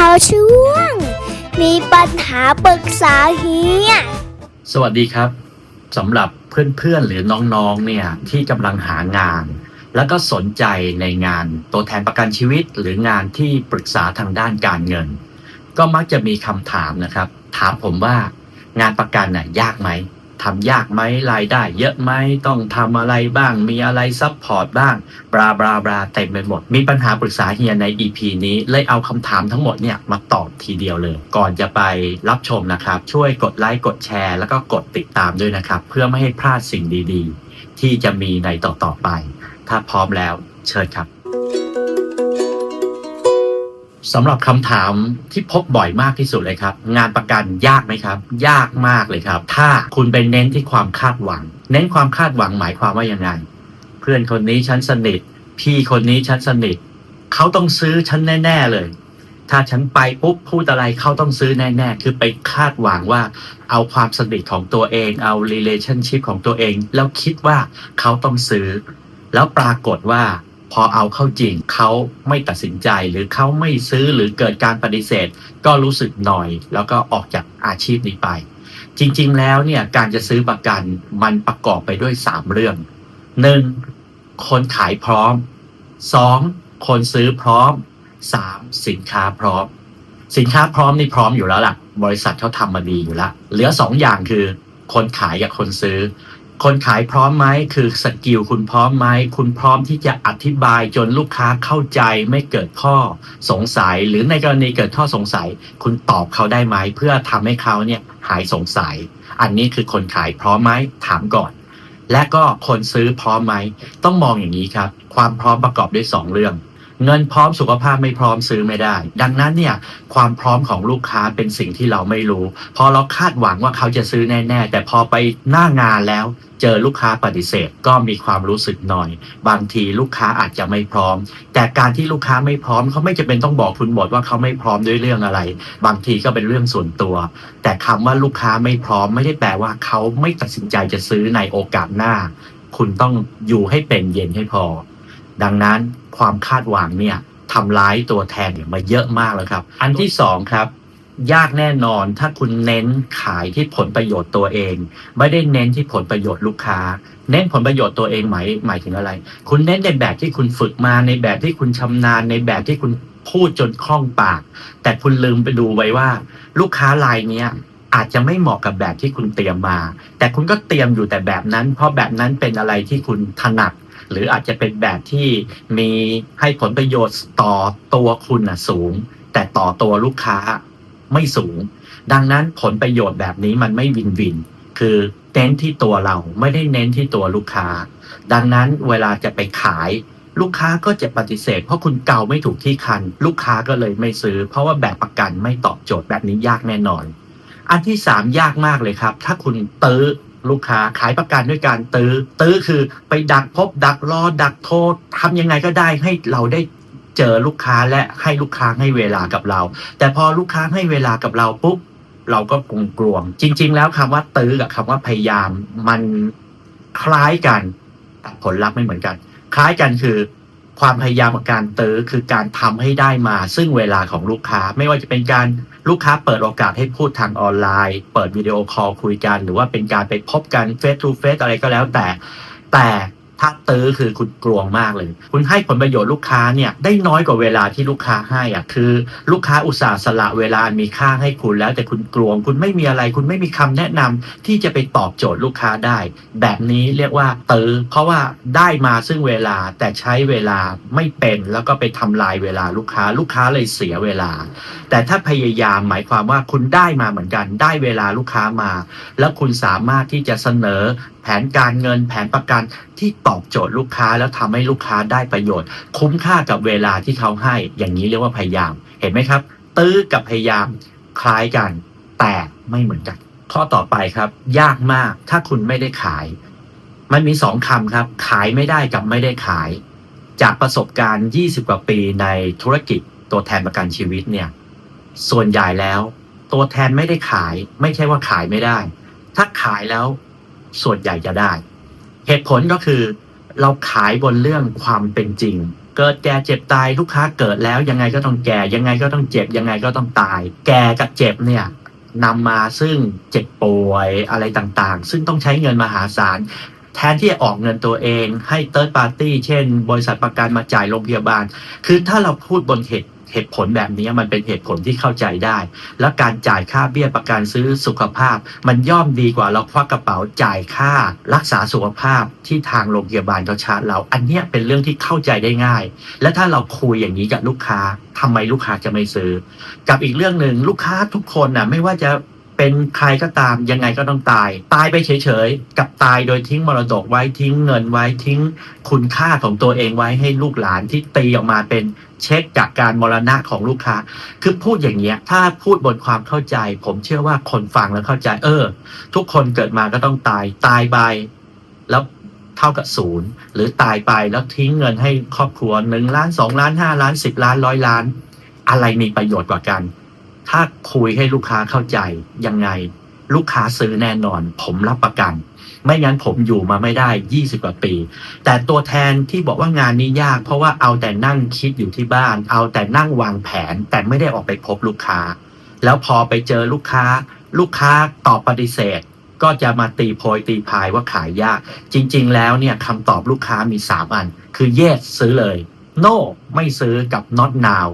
เขาช่วง มีปัญหาปรึกษาเฮีย สวัสดีครับสำหรับเพื่อนๆหรือน้องๆเนี่ยที่กำลังหางาน แล้วก็สนใจในงานตัวแทนประกันชีวิต หรืองานที่ปรึกษาทางด้านการเงิน ก็มักจะมีคำถามนะครับ ถามผมว่างานประกันน่ะยากไหม ทำยากไหมรายได้เยอะไหมต้องทำอะไรบ้าง มีอะไรซับพอร์ตบ้างบราบราบราเต็มไปหมด มีปัญหาปรึกษาเฮียใน EP นี้เลยเอาคำถามทั้งหมดเนี่ยมาตอบทีเดียวเลย ก่อนจะไปรับชมนะครับ ช่วยกดไลค์กดแชร์ แล้วก็กดติดตามด้วยนะครับ เพื่อไม่ให้พลาดสิ่งดีๆ ที่จะมีในต่อๆไป ถ้าพร้อมแล้วเชิญครับ สำหรับคำถามที่พบบ่อยมากที่สุดเลยครับ งานประกันยากไหมครับ ยากมากเลยครับ ถ้าคุณไปเน้นที่ความคาดหวัง เน้นความคาดหวังหมายความว่ายังไง เพื่อนคนนี้ฉันสนิท พี่คนนี้ฉันสนิท เขาต้องซื้อฉันแน่ ๆเลย ถ้าฉันไปปุ๊บพูดอะไรเขาต้องซื้อแน่ ๆ คือไปคาดหวังว่า เอาความสนิทของตัวเองเอา relationship ของตัวเอง แล้วคิดว่าเขาต้องซื้อ แล้วปรากฏว่า พอเอาเข้าจริงเขาไม่ตัดสินใจหรือเขาไม่ซื้อหรือเกิดการปฏิเสธ ก็รู้สึกหน่อย แล้วก็ออกจากอาชีพนี้ไป จริง ๆ แล้วเนี่ยการจะซื้อประกันมันประกอบไปด้วย 3 เรื่อง 1. คนขายพร้อม 2. คนซื้อพร้อม 3. สินค้าพร้อม สินค้าพร้อมนี่พร้อมอยู่แล้วล่ะ บริษัทเขาทำมาดีอยู่แล้วเหลือ 2 อย่างคือ คนขายกับคนซื้อ คนขายพร้อมไหมคือสกิลคุณพร้อมไหมคุณพร้อมที่จะอธิบายจนลูกค้าเข้าใจไม่เกิดข้อสงสัย หรือในกรณีเกิดข้อสงสัย คุณตอบเขาได้ไหมเพื่อทำให้เขาเนี่ยหายสงสัย อันนี้คือคนขายพร้อมไหมถามก่อน และก็คนซื้อพร้อมไหมต้องมองอย่างนี้ครับ ความพร้อมประกอบด้วยสองเรื่อง เงินพร้อมสุขภาพไม่พร้อมซื้อไม่ได้ ดังนั้นเนี่ยความพร้อมของลูกค้าเป็นสิ่งที่เราไม่รู้ พอเราคาดหวังว่าเขาจะซื้อแน่ ๆ แต่พอไปหน้างานแล้ว เจอลูกค้าปฏิเสธก็มีความรู้สึกหน่อย บางทีลูกค้าอาจจะไม่พร้อม แต่การที่ลูกค้าไม่พร้อมเขาไม่จะเป็นต้องบอกคุณหมดว่าเขาไม่พร้อมด้วยเรื่องอะไร บางทีก็เป็นเรื่องส่วนตัว แต่คำว่าลูกค้าไม่พร้อมไม่ได้แปลว่าเขาไม่ตัดสินใจจะซื้อในโอกาสหน้า คุณต้องอยู่ให้เป็นเย็นให้พอ ดังนั้นความคาดหวังเนี่ยทำร้ายตัวแทนเนี่ยมาเยอะมากแล้วครับ อันที่สองครับ ยากแน่นอนถ้าคุณเน้นขายที่ผลประโยชน์ตัวเอง ไม่ได้เน้นที่ผลประโยชน์ลูกค้า เน้นผลประโยชน์ตัวเองหมายหมายถึงอะไร คุณเน้นในแบบที่คุณฝึกมาในแบบที่คุณชำนาญในแบบที่คุณพูดจนคล่องปาก แต่คุณลืมไปดูไว้ว่า ลูกค้ารายเนี้ยอาจจะไม่เหมาะกับแบบที่คุณเตรียมมา แต่คุณก็เตรียมอยู่แต่แบบนั้น เพราะแบบนั้นเป็นอะไรที่คุณถนัด หรืออาจจะเป็นแบบที่มีให้ผลประโยชน์ต่อตัวคุณน่ะสูง แต่ต่อตัวลูกค้าไม่สูง ดังนั้นผลประโยชน์แบบนี้มันไม่วินวิน คือเน้นที่ตัวเราไม่ได้เน้นที่ตัวลูกค้า ดังนั้นเวลาจะไปขายลูกค้าก็จะปฏิเสธ เพราะคุณเกาไม่ถูกที่คัน ลูกค้าก็เลยไม่ซื้อ เพราะว่าแบบประกันไม่ตอบโจทย์แบบนี้ยากแน่นอน อันที่สามยากมากเลยครับ ถ้าคุณตื้อ ลูกค้าขายประกันด้วยการตื้อ ตื้อคือไปดักพบดักรอดักโทษทำยังไงก็ได้ให้เราได้เจอลูกค้าและให้ลูกค้าให้เวลากับเรา แต่พอลูกค้าให้เวลากับเราปุ๊บเราก็กลงกลวง จริง ๆ แล้วคำว่าตื้อกับคำว่าพยายาม มันคล้ายกันแต่ผลลัพธ์ไม่เหมือนกัน คล้ายกันคือความพยายามกับการตื้อคือการทำให้ได้มา ซึ่งเวลาของลูกค้าไม่ว่าจะเป็นการ ลูกค้าเปิดโอกาสให้พูดทางออนไลน์ เปิดวิดีโอคอลคุยกัน หรือว่าเป็นการไปพบกันเฟสทูเฟสอะไรก็แล้วแต่ แต่ ถ้าตื้อคือคุณกลวงมากเลย คุณให้ผลประโยชน์ลูกค้าเนี่ยได้น้อยกว่าเวลาที่ลูกค้าให้อะคือ ลูกค้าอุตส่าห์สละเวลามีค่าให้คุณแล้วแต่คุณกลวง คุณไม่มีอะไร คุณไม่มีคำแนะนำที่จะไปตอบโจทย์ลูกค้าได้ แบบนี้เรียกว่าตื้อเพราะว่าได้มาซึ่งเวลาแต่ใช้เวลาไม่เป็นแล้วก็ไปทำลายเวลาลูกค้าลูกค้าเลยเสียเวลา แต่ถ้าพยายามหมายความว่าคุณได้มาเหมือนกันได้เวลาลูกค้ามา แล้วคุณสามารถที่จะเสนอ นการเงินแผนประกันที่ตอบโจทย์ลูกค้าแล้วทำให้ลูกค้าได้ประโยชน์ คุ้มค่ากับเวลาที่เขาให้ อย่างนี้เรียกว่าพยายาม เห็นไหมครับ ตื้อกับพยายามคล้ายกัน แต่ไม่เหมือนกัน ข้อต่อไปครับ ยากมากถ้าคุณไม่ได้ขาย มันมีสองคำครับ ขายไม่ได้กับไม่ได้ขาย จากประสบการณ์ 20 กว่าปีในธุรกิจตัวแทนประกันชีวิตเนี่ยส่วนใหญ่แล้ว ตัวแทนไม่ได้ขาย ไม่ใช่ว่าขายไม่ได้ ถ้าขายแล้ว ส่วนใหญ่จะได้ เหตุผลก็คือเราขายบนเรื่องความเป็นจริง เกิดแก่เจ็บตายลูกค้าเกิดแล้วยังไงก็ต้องแก่ ยังไงก็ต้องเจ็บ ยังไงก็ต้องตาย แก่กับเจ็บเนี่ยนำมาซึ่งเจ็บป่วยอะไรต่างๆ ซึ่งต้องใช้เงินมหาศาล แทนที่จะออกเงินตัวเองให้เติร์ดปาร์ตี้เช่น บริษัทประกันมาจ่ายโรงพยาบาล คือถ้าเราพูดบนเหตุ เหตุผลแบบนี้มันเป็นเหตุผลที่เข้าใจได้ แล้วการจ่ายค่าเบี้ยประกันซื้อสุขภาพ มันย่อมดีกว่าเราควักกระเป๋าจ่ายค่า รักษาสุขภาพที่ทางโรงพยาบาลเขาชาร์จเรา อันนี้เป็นเรื่องที่เข้าใจได้ง่าย และถ้าเราคุยอย่างนี้กับลูกค้าทำไมลูกค้าจะไม่ซื้อ กับอีกเรื่องหนึ่งลูกค้าทุกคนน่ะไม่ว่าจะ เป็นใครก็ตามยังไงก็ต้องตาย ตายไปเฉยๆ กับตายโดยทิ้งมรดกไว้ทิ้งเงินไว้ทิ้งคุณค่าของตัวเองไว้ให้ลูกหลานที่ตีออกมาเป็นเช็คจากการมรณะของลูกค้า คือพูดอย่างเงี้ย ถ้าพูดบนความเข้าใจ ผมเชื่อว่าคนฟังแล้วเข้าใจ เออ ทุกคนเกิดมาก็ต้องตาย ตายไปแล้วเท่ากับศูนย์หรือตายไปแล้วทิ้งเงินให้ครอบครัวหนึ่งล้านสองล้านห้าล้านสิบล้านร้อยล้าน อะไรมีประโยชน์กว่ากัน ถ้าคุยให้ลูกค้าเข้าใจยังไง ลูกค้าซื้อแน่นอน ผมรับประกัน ไม่งั้นผมอยู่มาไม่ได้ 20 กว่าปี แต่ตัวแทนที่บอกว่างานนี้ยาก เพราะว่าเอาแต่นั่งคิดอยู่ที่บ้าน เอาแต่นั่งวางแผน แต่ไม่ได้ออกไปพบลูกค้า แล้วพอไปเจอลูกค้า ลูกค้าตอบปฏิเสธ ก็จะมาตีโพยตีพายว่าขายยาก จริง ๆ แล้วเนี่ยคำตอบลูกค้ามี 3 อัน คือ yes ซื้อเลย no ไม่ซื้อกับ not now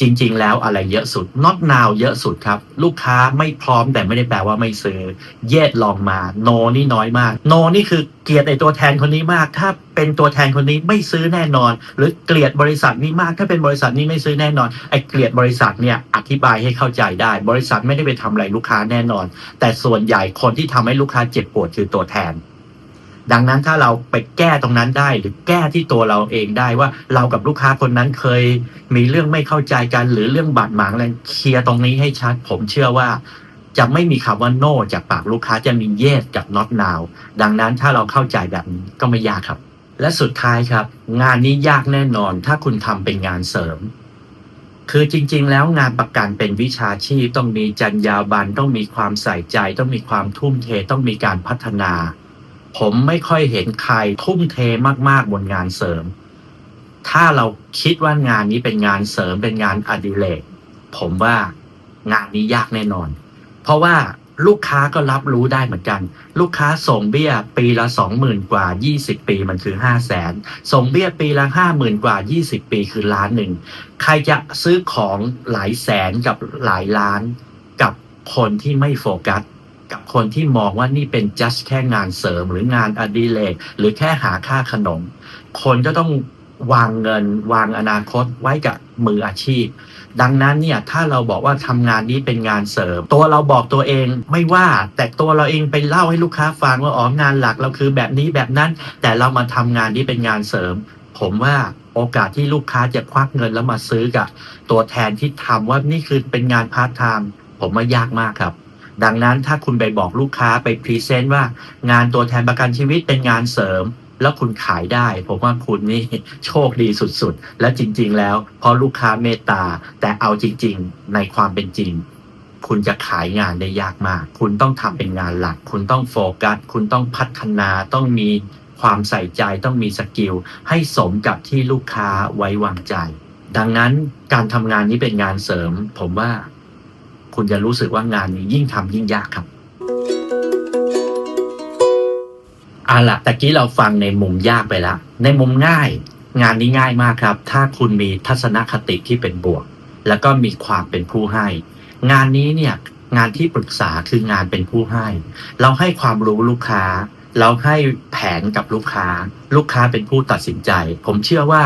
จริง ๆ แล้วอะไรเยอะสุด not now เยอะสุดครับ ลูกค้าไม่พร้อมแต่ไม่ได้แปลว่าไม่ซื้อ เยดลองมาโนนี่น้อยมากโนนี่คือเกลียดไอตัวแทนคนนี้มาก ถ้าเป็นตัวแทนคนนี้ไม่ซื้อแน่นอน หรือเกลียดบริษัทนี้มาก ถ้าเป็นบริษัทนี้ไม่ซื้อแน่นอนไอเกลียดบริษัทเนี่ยอธิบายให้เข้าใจได้ บริษัทไม่ได้ไปทำอะไรลูกค้าแน่นอน แต่ส่วนใหญ่คนที่ทำให้ลูกค้าเจ็บปวดคือตัวแทน ดังนั้นถ้าเราไปแก้ตรงนั้นได้หรือแก้ที่ตัวเราเองได้ว่าเรากับลูกค้าคนนั้นเคย มีเรื่องไม่เข้าใจกัน หรือเรื่องบาดหมางอะไรเคลียร์ตรงนี้ให้ชัด ผมเชื่อว่า จะไม่มีคำว่าโ no จากปากลูกค้าจะมี yes กับ not now ดังนั้นถ้าเราเข้าใจแบบนี้ก็ไม่ยากครับ และสุดท้ายครับ งานนี้ยากแน่นอน ถ้าคุณทำเป็นงานเสริมคือจริง ๆ แล้วงานประกันเป็นวิชาชีพต้องมีจรรยาบรรณต้องมีความใส่ใจ ต้องมีความทุ่มเทต้องมีการพัฒนา ผมไม่ค่อยเห็นใครทุ่มเทมาก ๆ บนงานเสริม ถ้าเราคิดว่างานนี้เป็นงานเสริมเป็นงานอดิเรกผมว่างานนี้ยากแน่นอน เพราะว่าลูกค้าก็รับรู้ได้เหมือนกัน ลูกค้าส่งเบี้ยปีละสองหมื่นกว่ายี่สิบปีมันคือห้าแสนส่งเบี้ยปีละห้าหมื่นกว่ายี่สิบปีคือล้านหนึ่ง ใครจะซื้อของหลายแสนกับหลายล้านกับคนที่ไม่โฟกัส กับคนที่มองว่านี่เป็น just แค่งานเสริมหรืองานอดิเรกหรือแค่หาค่าขนม คนก็ต้องวางเงิน วางอนาคตไว้กับมืออาชีพ ดังนั้นเนี่ยถ้าเราบอกว่าทำงานนี้เป็นงานเสริม ตัวเราบอกตัวเองไม่ว่าแต่ตัวเราเองไปเล่าให้ลูกค้าฟังว่าอ๋องานหลักเราคือแบบนี้แบบนั้น แต่เรามาทำงานนี้เป็นงานเสริม ผมว่าโอกาสที่ลูกค้าจะควักเงินแล้วมาซื้อกับ ตัวแทนที่ทำว่านี่คือเป็นงานพาร์ทไทม์ผมว่ายากมากครับ ดังนั้นถ้าคุณไปบอกลูกค้าไปพรีเซนต์ว่างานตัวแทนประกันชีวิตเป็นงานเสริม แล้วคุณขายได้ ผมว่าคุณนี่โชคดีสุดๆ และจริง ๆ แล้วเพราะลูกค้าเมตตา แต่เอาจริง ๆ ในความเป็นจริง คุณจะขายงานได้ยากมาก คุณต้องทำเป็นงานหลัก คุณต้องโฟกัส คุณต้องพัฒนาต้องมีความใส่ใจต้องมีสกิลให้สมกับที่ลูกค้าไว้วางใจ ดังนั้นการทำงานนี้เป็นงานเสริม ผมว่า คุณจะรู้สึกว่างานนี้ยิ่งทำยิ่งยากครับอาละตะกี้เราฟังในมุมยากไปแล้ว ในมุมง่าย งานนี้ง่ายมากครับ ถ้าคุณมีทัศนคติที่เป็นบวก แล้วก็มีความเป็นผู้ให้ งานนี้เนี่ยงานที่ปรึกษาคืองานเป็นผู้ให้ เราให้ความรู้ลูกค้า เราให้แผนกับลูกค้า ลูกค้าเป็นผู้ตัดสินใจ ผมเชื่อว่า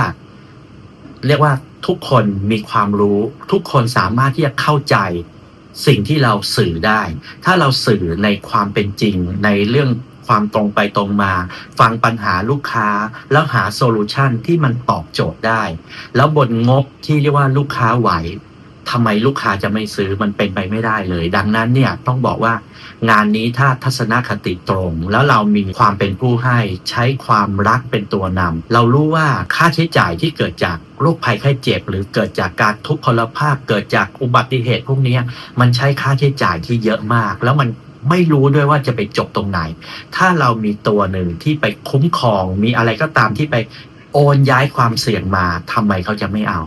เรียกว่าทุกคนมีความรู้ ทุกคนสามารถที่จะเข้าใจ สิ่งที่เราสื่อได้ ถ้าเราสื่อในความเป็นจริงในเรื่องความตรงไปตรงมา ฟังปัญหาลูกค้า แล้วหาโซลูชันที่มันตอบโจทย์ได้ แล้วบนงบที่เรียกว่าลูกค้าไหว ทำไมลูกค้าจะไม่ซื้อมันเป็นไปไม่ได้เลย ดังนั้นเนี่ยต้องบอกว่างานนี้ถ้าทัศนคติตรง แล้วเรามีความเป็นผู้ให้ใช้ความรักเป็นตัวนำเรารู้ว่าค่าใช้จ่ายที่เกิดจากโรคภัยไข้เจ็บ หรือเกิดจากการทุพพลภาพ เกิดจากอุบัติเหตุพวกนี้มันใช้ค่าใช้จ่ายที่เยอะมาก แล้วมันไม่รู้ด้วยว่าจะไปจบตรงไหน ถ้าเรามีตัวหนึ่งที่ไปคุ้มครอง มีอะไรก็ตามที่ไปโอนย้ายความเสี่ยงมาทำไมเขาจะไม่เอา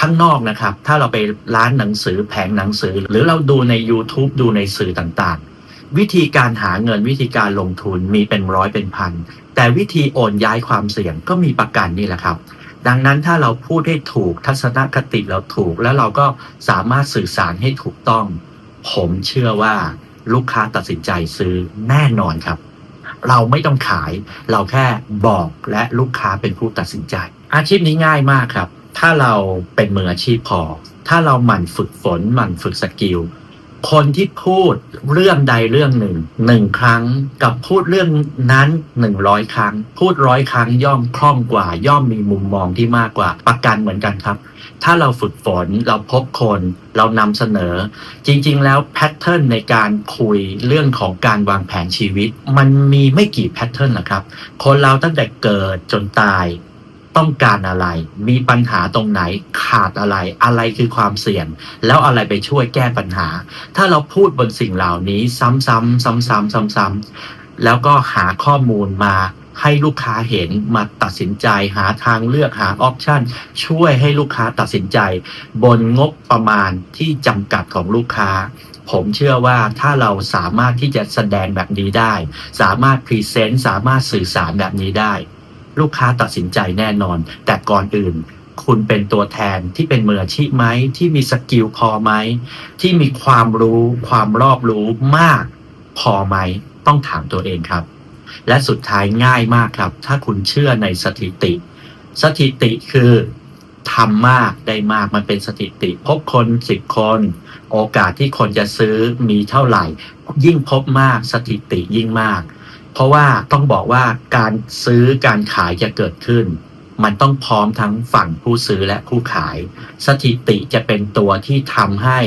ข้างนอกนะครับ ถ้าเราไปร้านหนังสือแผงหนังสือ หรือเราดูใน YouTube ดูในสื่อต่างๆ วิธีการหาเงินวิธีการลงทุนมีเป็นร้อยเป็นพัน แต่วิธีโอนย้ายความเสี่ยงก็มีประกันนี่แหละครับ ดังนั้นถ้าเราพูดให้ถูกทัศนคติเราถูก แล้วเราก็สามารถสื่อสารให้ถูกต้อง ผมเชื่อว่าลูกค้าตัดสินใจซื้อแน่นอนครับ เราไม่ต้องขาย เราแค่บอกและลูกค้าเป็นผู้ตัดสินใจ อาชีพนี้ง่ายมากครับ ถ้าเราเป็นมืออาชีพพอ ถ้าเราหมั่นฝึกฝนหมั่นฝึกสกิลคนที่พูดเรื่องใดเรื่องหนึ่งหนึ่งครั้ง กับพูดเรื่องนั้นหนึ่งร้อยครั้ง พูดร้อยครั้งย่อมคล่องกว่า ย่อมมีมุมมองที่มากกว่าประกันเหมือนกันครับ ถ้าเราฝึกฝนเราพบคนเรานำเสนอ จริง ๆ แล้วแพทเทิร์นในการคุยเรื่องของการวางแผนชีวิต มันมีไม่กี่แพทเทิร์นนะครับ คนเราตั้งแต่เกิดจนตาย ต้องการอะไร มีปัญหาตรงไหนขาดอะไร อะไรคือความเสี่ยง แล้วอะไรไปช่วยแก้ปัญหา ถ้าเราพูดบนสิ่งเหล่านี้ซ้ำๆซ้ำๆซ้ำๆแล้วก็หาข้อมูลมาให้ลูกค้าเห็นมาตัดสินใจหาทางเลือกหาออปชันช่วยให้ลูกค้าตัดสินใจ บนงบประมาณที่จำกัดของลูกค้า ผมเชื่อว่าถ้าเราสามารถที่จะแสดงแบบนี้ได้ สามารถพรีเซนต์สามารถสื่อสารแบบนี้ได้ ลูกค้าตัดสินใจแน่นอน แต่ก่อนอื่น คุณเป็นตัวแทนที่เป็นมืออาชีพไหมที่มีสกิลพอไหมที่มีความรู้ความรอบรู้มากพอไหมต้องถามตัวเองครับ และสุดท้ายง่ายมากครับ ถ้าคุณเชื่อในสถิติ สถิติคือทำมากได้มากมันเป็นสถิติ พบคนสิบคน โอกาสที่คนจะซื้อมีเท่าไหร่ ยิ่งพบมากสถิติยิ่งมาก ราะว่าต้องบอกว่าการซื้อการขายจะเกิดขึ้น มันต้องพร้อมทั้งฝั่งผู้ซื้อและผู้ขาย สถิติจะเป็นตัวที่ทำให้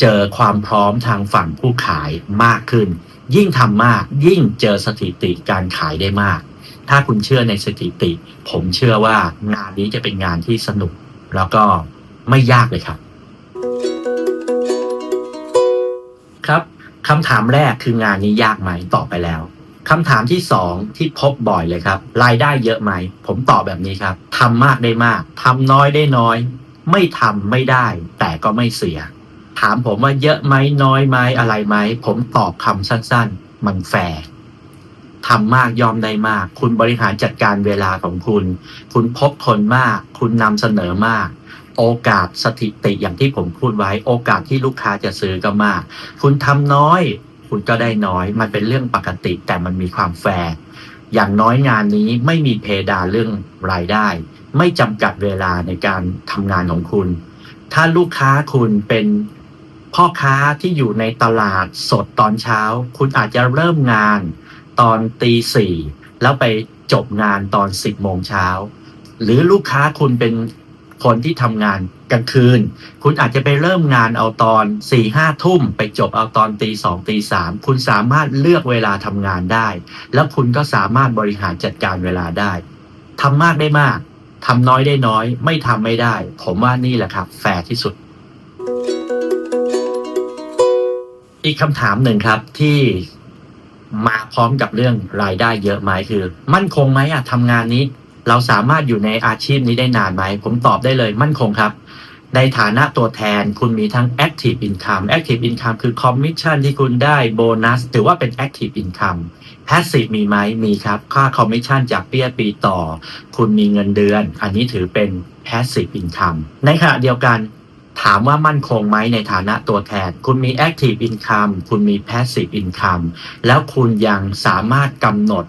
เจอความพร้อมทางฝั่งผู้ขายมากขึ้น ยิ่งทำมากยิ่งเจอสถิติการขายได้มาก ถ้าคุณเชื่อในสถิติ ผมเชื่อว่างานนี้จะเป็นงานที่สนุก แล้วก็ไม่ยากเลยครับ ครับคำถามแรกคืองานนี้ยากไหมตอบไปแล้ว คำถามที่สองที่พบบ่อยเลยครับ รายได้เยอะไหม ผมตอบแบบนี้ครับทำมากได้มากทำน้อยได้น้อย ไม่ทำไม่ได้ แต่ก็ไม่เสีย ถามผมว่าเยอะไหมน้อยไหมอะไรไหม ผมตอบคำสั้น ๆ มันแฟร์ทำมากยอมได้มาก คุณบริหารจัดการเวลาของคุณ คุณพบคนมาก คุณนำเสนอมาก โอกาสสถิติอย่างที่ผมพูดไว้ โอกาสที่ลูกค้าจะซื้อก็มาก คุณทำน้อย คุณก็ได้น้อย มันเป็นเรื่องปกติแต่มันมีความแฟร์อย่างน้อยงานนี้ไม่มีเพดานเรื่องรายได้ ไม่จำกัดเวลาในการทำงานของคุณ ถ้าลูกค้าคุณเป็นพ่อค้าที่อยู่ในตลาดสดตอนเช้า คุณอาจจะเริ่มงานตอนตีสี่แล้วไปจบงานตอนสิบโมงเช้า หรือลูกค้าคุณเป็น คนที่ทำงานกลางคืน คุณอาจจะไปเริ่มงานเอาตอนสี่ห้าทุ่ม ไปจบเอาตอนตีสองตีสามคุณสามารถเลือกเวลาทำงานได้ แล้วคุณก็สามารถบริหารจัดการเวลาได้ทำมากได้มากทำน้อยได้น้อย ไม่ทำไม่ได้ ผมว่านี่แหละครับ แฟร์ที่สุด อีกคำถามหนึ่งครับที่มาพร้อมกับเรื่องรายได้เยอะไหมคือ มั่นคงไหมอะทำงานนี้ เราสามารถอยู่ในอาชีพนี้ได้นานไหม ผมตอบได้เลยมั่นคงครับ ในฐานะตัวแทนคุณมีทั้ง active income active income คือ commission ที่คุณได้โบนัสถือว่าเป็น active income passive มีไหมมีครับ ค่า commission จากเปี้ยปีต่อ คุณมีเงินเดือน อันนี้ถือเป็น passive income ในขณะเดียวกันถามว่ามั่นคงไหมในฐานะตัวแทน คุณมี active income คุณมี passive income แล้วคุณยังสามารถกำหนด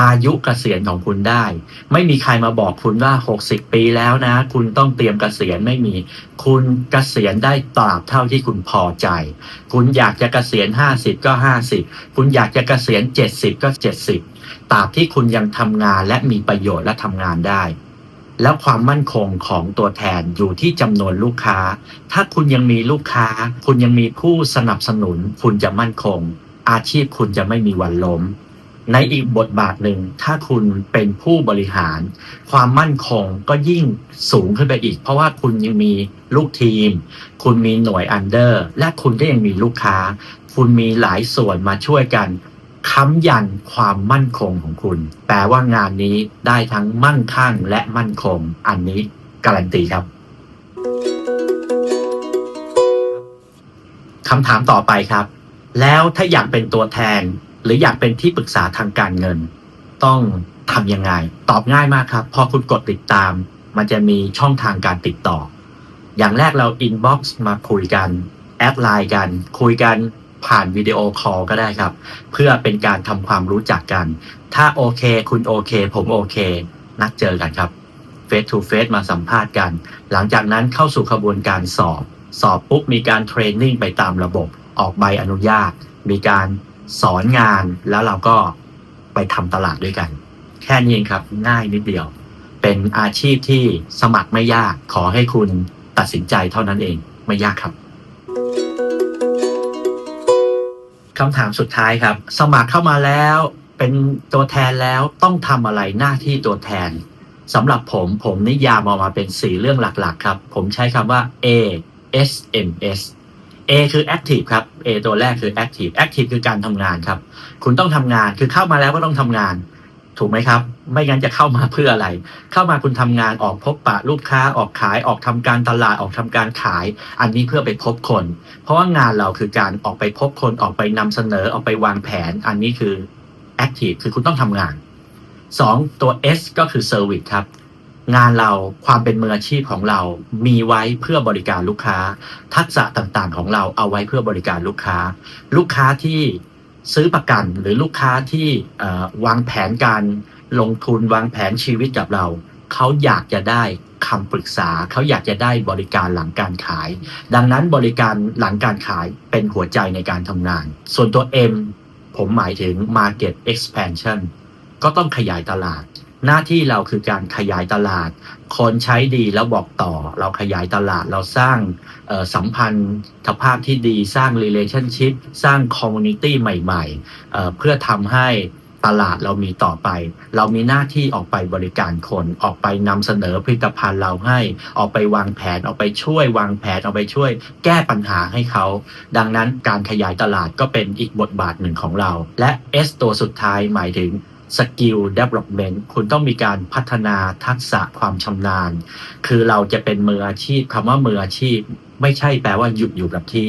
อายุเกษียณของคุณได้ ไม่มีใครมาบอกคุณว่า 60 ปีแล้วนะ คุณต้องเตรียมเกษียณไม่มี คุณเกษียณได้ตราบเท่าที่คุณพอใจ คุณอยากจะเกษียณ 50 ก็ 50 คุณอยากจะเกษียณ 70 ก็ 70 ตราบที่คุณยังทำงานและมีประโยชน์และทำงานได้ แล้วความมั่นคงของตัวแทนอยู่ที่จำนวนลูกค้า ถ้าคุณยังมีลูกค้า คุณยังมีผู้สนับสนุน คุณจะมั่นคง อาชีพคุณจะไม่มีวันล้ม ในอีกบทบาทหนึ่ง ถ้าคุณเป็นผู้บริหาร ความมั่นคงก็ยิ่งสูงขึ้นไปอีก เพราะว่าคุณยังมีลูกทีม คุณมีหน่วยอันเดอร์ และคุณก็ยังมีลูกค้า คุณมีหลายส่วนมาช่วยกันค้ำยันความมั่นคงของคุณ แปลว่างานนี้ได้ทั้งมั่งคั่งและมั่นคง อันนี้การันตีครับคำถามต่อไปครับ แล้วถ้าอยากเป็นตัวแทน หรืออยากเป็นที่ปรึกษาทางการเงิน ต้องทำยังไง ตอบง่ายมากครับ พอคุณกดติดตาม มันจะมีช่องทางการติดต่อ อย่างแรกเราอินบ็อกซ์มาคุยกันแอดไลน์กัน คุยกันผ่านวิดีโอคอลก็ได้ครับ เพื่อเป็นการทำความรู้จักกัน ถ้าโอเค คุณโอเค ผมโอเค นัดเจอกันครับเฟสทูเฟสมาสัมภาษณ์กัน หลังจากนั้นเข้าสู่ขบวนการสอบ สอบปุ๊บมีการเทรนนิ่งไปตามระบบ ออกใบอนุญาต มีการ สอนงานแล้วเราก็ไปทำตลาดด้วยกัน แค่นี้เองครับง่ายนิดเดียว เป็นอาชีพที่สมัครไม่ยากขอให้คุณตัดสินใจเท่านั้นเองไม่ยากครับคำถามสุดท้ายครับ สมัครเข้ามาแล้วเป็นตัวแทนแล้วต้องทำอะไรหน้าที่ตัวแทนสำหรับผมผมนิยามออกมาเป็นสี่เรื่องหลักๆ ครับ ผมใช้คำว่า A S M S A คือ active ครับ A ตัวแรกคือ active active คือการทำงานครับ คุณต้องทำงานคือเข้ามาแล้วก็ต้องทำงาน ถูกไหมครับ ไม่งั้นจะเข้ามาเพื่ออะไร เข้ามาคุณทำงานออกพบปะลูกค้าออกขายออกทำการตลาดออกทำการขาย อันนี้เพื่อไปพบคน เพราะว่างานเราคือการออกไปพบคนออกไปนำเสนอออกไปวางแผน อันนี้คือ active คือคุณต้องทำงานสองตัว S ก็คือ service ครับ งานเราความเป็นมืออาชีพของเรามีไว้เพื่อบริการลูกค้า ทักษะต่างๆของเราเอาไว้เพื่อบริการลูกค้า ลูกค้าที่ซื้อประกันหรือลูกค้าที่วางแผนการลงทุนวางแผนชีวิตกับเราเขาอยากจะได้คำปรึกษาเขาอยากจะได้บริการหลังการขาย ดังนั้นบริการหลังการขายเป็นหัวใจในการทำงาน ส่วนตัว M ผมหมายถึง Market Expansion ก็ต้องขยายตลาด หน้าที่เราคือการขยายตลาด คนใช้ดีแล้วบอกต่อ เราขยายตลาดเราสร้างสัมพันธภาพที่ดีสร้าง relationship สร้าง community ใหม่ๆเเพื่อทำให้ตลาดเรามีต่อไป เรามีหน้าที่ออกไปบริการคนออกไปนำเสนอผลิตภัณฑ์เราให้ ออกไปวางแผนออกไปช่วย วางแผนออกไปช่วย แก้ปัญหาให้เขา ดังนั้นการขยายตลาดก็เป็นอีกบทบาทหนึ่งของเรา และ S ตัวสุดท้ายหมายถึง สกิล development คุณต้องมีการพัฒนาทักษะความชำนาญ คือเราจะเป็นมืออาชีพคำว่ามืออาชีพ ไม่ใช่แปลว่าหยุดอยู่กับที่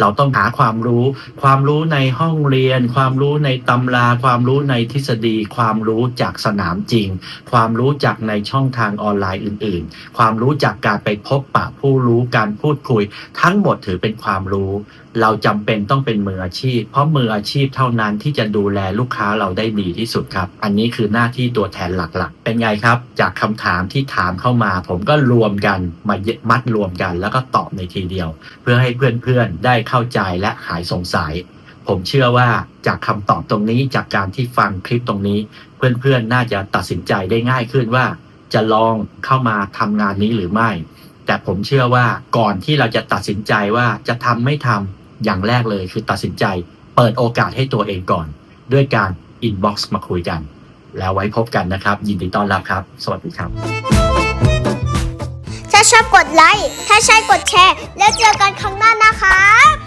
เราต้องหาความรู้ ความรู้ในห้องเรียน ความรู้ในตำรา ความรู้ในทฤษฎี ความรู้จากสนามจริง ความรู้จากในช่องทางออนไลน์อื่น ๆ ความรู้จากการไปพบปะผู้รู้การพูดคุย ทั้งหมดถือเป็นความรู้ เราจำเป็นต้องเป็นมืออาชีพ เพราะมืออาชีพเท่านั้นที่จะดูแลลูกค้าเราได้ดีที่สุดครับ อันนี้คือหน้าที่ตัวแทนหลักๆ เป็นไงครับ จากคำถามที่ถามเข้ามา ผมก็รวมกันมามัดรวมกัน แล้วก็ตอบในทีเดียว เพื่อให้เพื่อนๆได้เข้าใจและหายสงสัย ผมเชื่อว่าจากคำตอบตรงนี้จากการที่ฟังคลิปตรงนี้ เพื่อนๆน่าจะตัดสินใจได้ง่ายขึ้นว่า จะลองเข้ามาทำงานนี้หรือไม่ แต่ผมเชื่อว่าก่อนที่เราจะตัดสินใจว่าจะทำไม่ทำ อย่างแรกเลยคือตัดสินใจเปิดโอกาสให้ตัวเองก่อน ด้วยการอินบ็อกซ์มาคุยกัน แล้วไว้พบกันนะครับ ยินดีต้อนรับครับ สวัสดีครับ ถ้าชอบกดไลค์ถ้าใช่กดแชร์ แล้วเจอกันครั้งหน้านะครับ